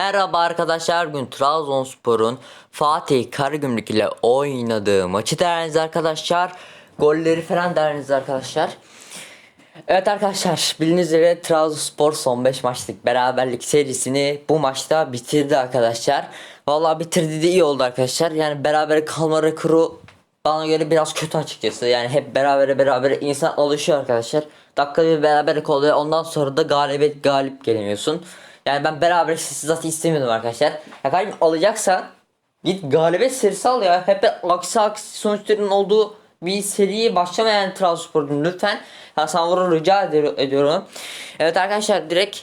Merhaba arkadaşlar bugün Trabzonspor'un Fatih Karagümrük ile oynadığı maçı değerlendiriyoruz arkadaşlar. Golleri falan değerlendiriyoruz arkadaşlar. Evet arkadaşlar bildiğiniz üzere Trabzonspor son 5 maçlık beraberlik serisini bu maçta bitirdi arkadaşlar. Vallahi bitirdi de iyi oldu arkadaşlar. Yani beraber kalma rekoru bana göre biraz kötü açıkçası. Yani hep berabere berabere insan alışıyor arkadaşlar. Dakika bir beraberlik oluyor. Ondan sonra da galibiyet galip gelemiyorsun. Yani ben beraber zaten istemiyordum arkadaşlar. Ya kardeşim alacaksa git galibiyet serisi al ya. Hep aksi aksi sonuçların olduğu bir seriye başlamayan Trabzonspor'un lütfen. Ya sana bunu rica ediyorum. Evet arkadaşlar direkt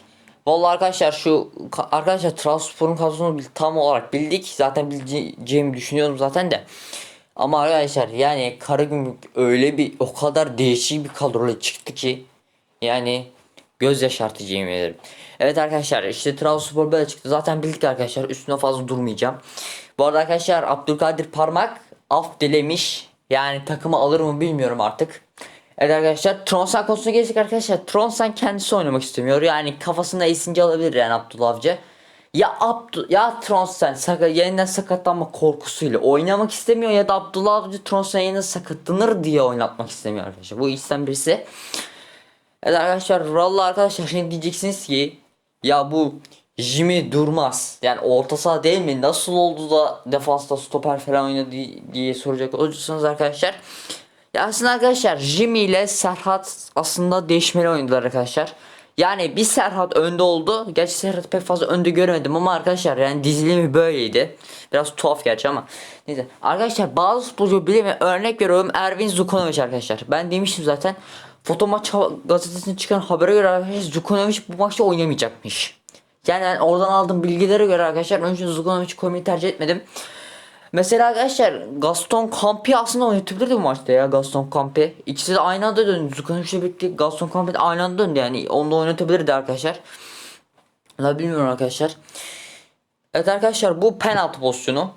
Vallahi arkadaşlar şu ka- arkadaşlar Trabzonspor'un kadrosunu tam olarak bildik. Zaten bileceğimi düşünüyorum zaten de. Ama arkadaşlar yani Karagümrük öyle bir o kadar değişik bir kadroyla çıktı ki yani göz yaşartıcı yemin ederim. Evet arkadaşlar işte Trabzonspor böyle çıktı. Zaten bildik arkadaşlar üstüne fazla durmayacağım. Bu arada arkadaşlar Abdülkadir Parmak af dilemiş. Yani takımı alır mı bilmiyorum artık. Evet arkadaşlar Tronsan konusuna geçtik arkadaşlar. Tronsan kendisi oynamak istemiyor. Yani kafasında esince alabilir yani Abdullah Avcı. Ya Abdu ya Tronsen saka yeniden sakatlanma korkusuyla oynamak istemiyor ya da Abdullah Avcı Tronsen yeniden sakatlanır diye oynatmak istemiyor arkadaşlar. Bu ikisinden birisi. Evet arkadaşlar vallahi arkadaşlar şimdi diyeceksiniz ki ya bu Jimmy Durmaz yani orta saha değil mi nasıl oldu da defansta stoper falan oynadı diye soracak olursanız arkadaşlar ya aslında arkadaşlar Jimmy ile Serhat aslında değişmeli oynadılar arkadaşlar. Yani bir Serhat önde oldu. Gerçi Serhat pek fazla önde göremedim ama arkadaşlar yani dizilimi böyleydi. Biraz tuhaf gerçi ama. Neyse. Arkadaşlar bazı futbolcu bilimi örnek veriyorum Ervin Zukonovic arkadaşlar. Ben demiştim zaten. Foto maç gazetesinde çıkan habere göre arkadaşlar Zukonovic bu maçta oynamayacakmış. Yani oradan aldığım bilgilere göre arkadaşlar onun için Zukonovic'i koymayı tercih etmedim. Mesela arkadaşlar Gaston Campi aslında oynatabilirdi bu maçta ya Gaston Campi. İkisi de aynı anda döndü. Zukanovic'le birlikte Gaston Campi de aynı anda döndü yani. Onu da oynatabilirdi arkadaşlar. La bilmiyorum arkadaşlar. Evet arkadaşlar bu penaltı pozisyonu.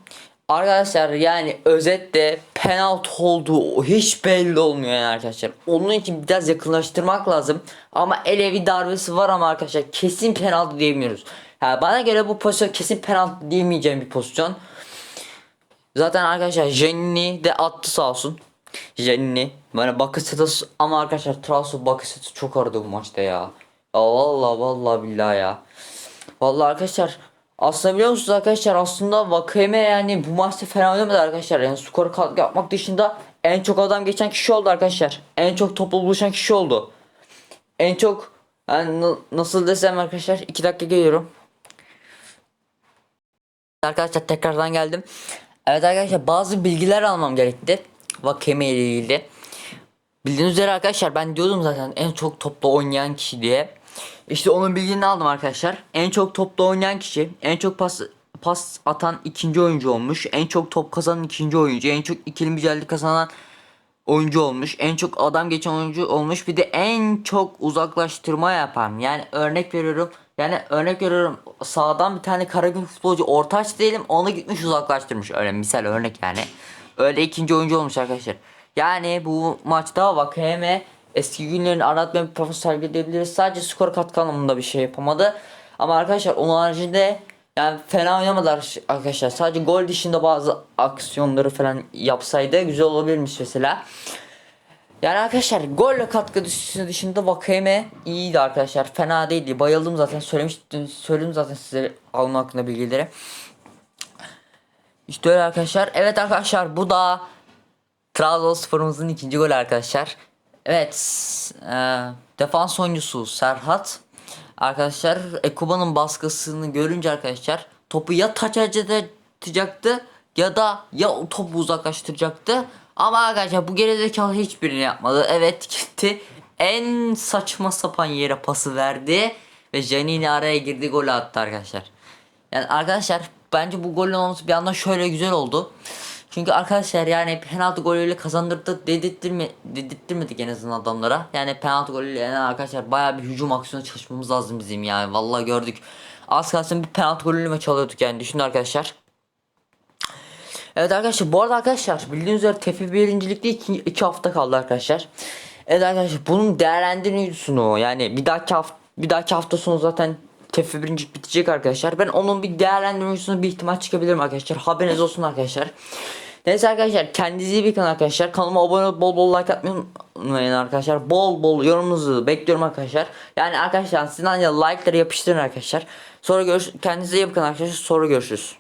Arkadaşlar yani özetle penaltı olduğu hiç belli olmuyor yani arkadaşlar. Onun için biraz yakınlaştırmak lazım. Ama elevi darbesi var ama arkadaşlar kesin penaltı diyemiyoruz. Ha, bana göre bu pozisyon kesin penaltı diyemeyeceğim bir pozisyon. Zaten arkadaşlar Jenny de attı sağ olsun. Jenny. Bana Bakasetas ama arkadaşlar Trabzon Bakasetas çok aradı bu maçta ya. Ya vallahi vallahi billahi ya. Vallahi arkadaşlar aslında biliyor musunuz arkadaşlar aslında Vakeme yani bu maçta fena oynamadı arkadaşlar. Yani skor katkı yapmak dışında en çok adam geçen kişi oldu arkadaşlar. En çok topla buluşan kişi oldu. En çok yani na- nasıl desem arkadaşlar 2 dakika geliyorum. Arkadaşlar tekrardan geldim. Evet arkadaşlar bazı bilgiler almam gerekti. Vakeme ile ilgili. Bildiğiniz üzere arkadaşlar ben diyordum zaten en çok topla oynayan kişi diye. İşte onun bilgini aldım arkadaşlar. En çok topla oynayan kişi, en çok pas pas atan ikinci oyuncu olmuş. En çok top kazanan ikinci oyuncu, en çok ikili mücadele kazanan oyuncu olmuş. En çok adam geçen oyuncu olmuş. Bir de en çok uzaklaştırma yapan. Yani örnek veriyorum. Yani örnek veriyorum. Sağdan bir tane Karagümrük futbolcu ortaç diyelim. Onu gitmiş uzaklaştırmış. Öyle misal örnek yani. Öyle ikinci oyuncu olmuş arkadaşlar. Yani bu maçta Vakeme eski günlerini aratmayan bir performans sergileyebiliriz. Sadece skor katkı anlamında bir şey yapamadı. Ama arkadaşlar onun haricinde yani fena oynamadılar arkadaşlar. Sadece gol dışında bazı aksiyonları falan yapsaydı güzel olabilirmiş mesela. Yani arkadaşlar golle katkı dışında, Vakeme iyiydi arkadaşlar. Fena değildi. Bayıldım zaten. Söylemiştim, söyledim zaten size alma hakkında bilgileri. İşte öyle arkadaşlar. Evet arkadaşlar bu da Trabzonspor'umuzun ikinci golü arkadaşlar. Evet. E, defans oyuncusu Serhat. Arkadaşlar Ekuba'nın baskısını görünce arkadaşlar topu ya taç atacaktı ya da ya topu uzaklaştıracaktı. Ama arkadaşlar bu gerizekalı hiçbirini yapmadı. Evet gitti. En saçma sapan yere pası verdi. Ve Janini araya girdi golü attı arkadaşlar. Yani arkadaşlar bence bu golün olması bir yandan şöyle güzel oldu. Çünkü arkadaşlar yani penaltı golüyle kazandırdı dedirttirme, dedirttirmedik en azından adamlara. Yani penaltı golüyle yani arkadaşlar baya bir hücum aksiyonu çalışmamız lazım bizim yani. Vallahi gördük. Az kalsın bir penaltı golüyle maç alıyorduk yani düşünün arkadaşlar. Evet arkadaşlar bu arada arkadaşlar bildiğiniz üzere TFF birincilikte 2 hafta kaldı arkadaşlar. Evet arkadaşlar bunun değerlendirmesini yani bir dahaki hafta bir dahaki hafta sonu zaten TF birinci bitecek arkadaşlar. Ben onun bir değerlendirme videosunda bir ihtimal çıkabilirim arkadaşlar. Haberiniz olsun arkadaşlar. Neyse arkadaşlar kendinize iyi bakın arkadaşlar. Kanalıma abone olup bol bol like atmayı unutmayın arkadaşlar. Bol bol yorumunuzu bekliyorum arkadaşlar. Yani arkadaşlar sizden de like'ları yapıştırın arkadaşlar. Sonra görüş kendinize iyi bakın arkadaşlar. Sonra görüşürüz.